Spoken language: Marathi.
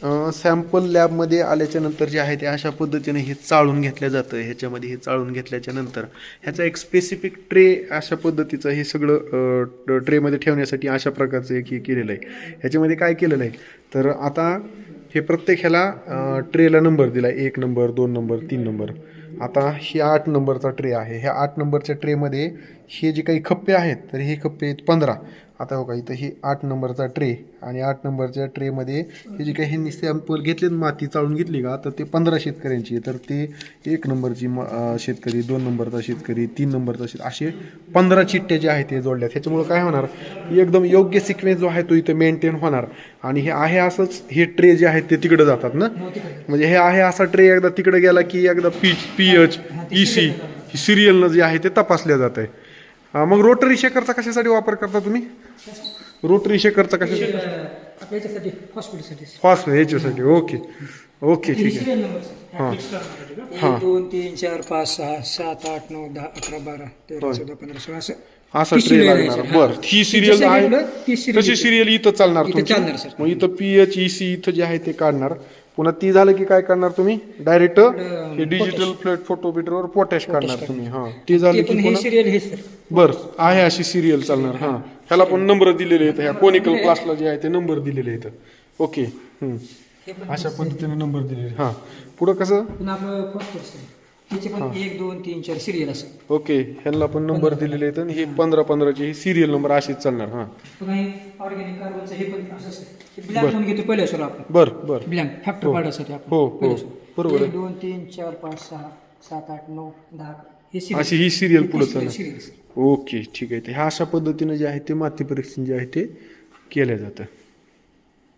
सॅम्पल लॅबमध्ये आल्याच्यानंतर जे आहे ते अशा पद्धतीने हे चाळून घेतलं जातं. ह्याच्यामध्ये हे चाळून घेतल्याच्या नंतर ह्याचा एक स्पेसिफिक ट्रे अशा पद्धतीचं हे सगळं ट्रेमध्ये ठेवण्यासाठी अशा प्रकारचं एक हे केलेलं आहे. ह्याच्यामध्ये काय केलेलं आहे? तर आता हे प्रत्येक ह्याला ट्रेला नंबर दिला. एक नंबर दोन नंबर तीन नंबर आता हे आठ नंबरचा ट्रे आहे. ह्या आठ नंबरच्या ट्रेमध्ये हे जे काही खप्पे आहेत तर हे खप्पे आहेत पंधरा. आता हो का इथं हे आठ नंबरचा ट्रे आणि आठ नंबरच्या ट्रेमध्ये हे जे काही ह्यांनी सॅम्पल घेतले माती चाळून घेतली का तर ते पंधरा शेतकऱ्यांची. तर ते एक नंबरची म शेतकरी दोन नंबरचा शेतकरी तीन नंबरचा शेत असे पंधरा चिठ्ठ्या जे आहेत ते जोडल्यात. ह्याच्यामुळं काय होणार एकदम योग्य सिक्वेन्स जो आहे तो इथं मेंटेन होणार. आणि हे आहे असंच हे ट्रे जे आहेत ते तिकडे जातात ना? म्हणजे हे आहे असा ट्रे एकदा तिकडे गेला की एकदा P P H E C ही सिरियलनं जे आहे ते तपासल्या जात आहे हा, मग रोटरी शेकरचा कशासाठी वापर करता तुम्ही? रोटरी शेकरचा कशासाठी? आपल्या याच्यासाठी हॉस्पिटलसाठी फास्ट याच्यासाठी. ओके ओके ठीक आहे. सिरियल नंबर सर हां. एक दोन तीन चार पाच सहा सात आठ नऊ दहा अकरा बारा तेरा चौदा पंधरा सोळा असं. असा ती ट्रे serial लागणार. बर. ही. सिरियल आहे. तशी इथं. सिरियल इथं चालणार तुमची? चालणार, सर. मग इथं पी एच ई सी इथं जे आहे ते काढणार. पुन्हा ती झालं की काय करणार तुम्ही? डायरेक्ट हे डिजिटल प्लेट फोटोमीटरवर पोटॅश काढणार तुम्ही. हा. ते झालं ते की हे पुन्हा सिरियल हे सर बर. आहे अशी सिरियल चालणार. हा. ह्याला पण नंबर दिलेले आहेत. ह्या कोनिकल क्लासला जे आहे ते नंबर दिलेले आहेत. ओके. हे अशा पद्धतीने नंबर दिलेले हा. पुढं कसं? त्याचे पण एक दोन तीन चार सिरियल असं ओके. ह्यांना पण नंबर दिलेले आहेत आणि हे पंधरा पंधराचे हे सिरियल नंबर असेच चालणार. हा. हे ऑर्गॅनिक कार्बनचं हे पण असं ब्लॅक म्हणून घेतो आपण. बर बर. ब्लँक फॅक्टर हो, हो. पहिलं सोड. बरोबर दोन तीन चार पाच सहा सात आठ नऊ दहा. हे serial. अशी ही सिरियल पुढे चालणार. ओके ठीक आहे ते ह्या अशा पद्धतीने जे आहे ते माती परीक्षण जे आहे ते केलं जातं